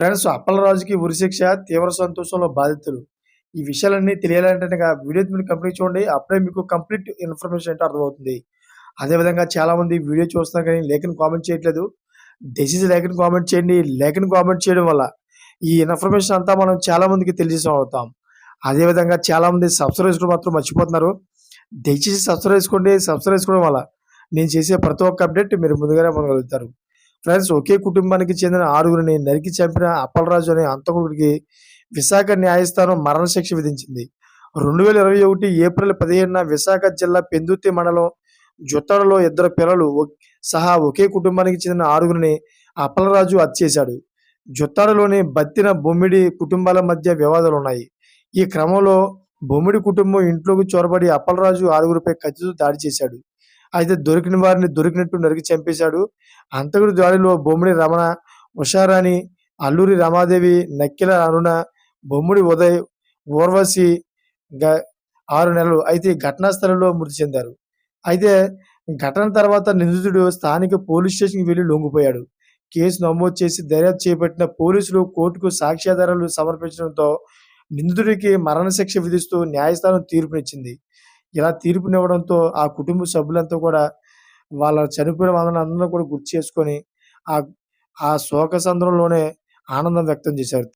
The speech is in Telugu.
ఫ్రెండ్స్ అప్పలరాజుకి ఉరిశిక్ష తీవ్ర సంతోషంలో బాధితులు. ఈ విషయాలన్నీ తెలియాలంటే వీడియో మీరు కంప్లీట్ చూడండి అప్పుడే మీకు కంప్లీట్ ఇన్ఫర్మేషన్ ఏంటో అర్థమవుతుంది. అదేవిధంగా చాలామంది వీడియో చూస్తున్నారు కానీ లేఖను కామెంట్ చేయట్లేదు. డిసీజ్ లేఖను కామెంట్ చేయండి. లేఖను కామెంట్ చేయడం వల్ల ఈ ఇన్ఫర్మేషన్ అంతా మనం చాలామందికి తెలియజేసాం అవుతాం. అదేవిధంగా చాలామంది సబ్స్క్రైబ్ చేసుకోవడం మాత్రం మర్చిపోతున్నారు. దయచేసి సబ్స్క్రైబ్ చేసుకోండి. సబ్స్క్రైబ్ చేసుకోవడం వల్ల నేను చేసే ప్రతి ఒక్క అప్డేట్ మీరు ముందుగానే పొందగలుగుతారు. ఫ్రెండ్స్ ఒకే కుటుంబానికి చెందిన ఆరుగురిని నరికి చంపిన అప్పలరాజు అనే అంతకుడికి విశాఖ న్యాయస్థానం మరణశిక్ష విధించింది. రెండు వేల ఇరవై ఒకటి ఏప్రిల్ పదిహేనున విశాఖ జిల్లా పెందుర్తి మండలం జుత్తడలో ఇద్దరు పిల్లలు సహా ఒకే కుటుంబానికి చెందిన ఆరుగురిని అప్పలరాజు హత్య చేశాడు. జుత్తాడలోని బత్తిన బొమ్మిడి కుటుంబాల మధ్య వివాదాలు ఉన్నాయి ఈ క్రమంలో బొమ్మిడి కుటుంబం ఇంట్లోకి చొరబడి అప్పలరాజు ఆరుగురిపై కత్తితో దాడి చేశాడు. అయితే దొరికిన వారిని దొరికినట్టు నరికి చంపేశాడు. అంతకుడు దాడిలో బొమ్మిడి రమణ ఉషారాణి అల్లూరి రమాదేవి నక్కిల అరుణ బొమ్మిడి ఉదయ్ ఊర్వశి గ- ఆరు నెలలు. అయితే ఘటనా స్థలంలో మృతి చెందారు. అయితే ఘటన తర్వాత నిందితుడు స్థానిక పోలీస్ స్టేషన్కి వెళ్ళి లొంగిపోయాడు. కేసు నమోదు చేసి దర్యాప్తు చేపట్టిన పోలీసులు కోర్టుకు సాక్ష్యాధారాలు సమర్పించడంతో నిందితుడికి మరణశిక్ష విధిస్తూ న్యాయస్థానం తీర్పునిచ్చింది. ఇలా తీర్పునివ్వడంతో ఆ కుటుంబ సభ్యులంతా కూడా వాళ్ళ చనిపోయిన వాళ్ళని అందరూ కూడా గుర్తు చేసుకొని ఆ ఆ శోక సంద్రంలోనే ఆనందం వ్యక్తం చేశారు.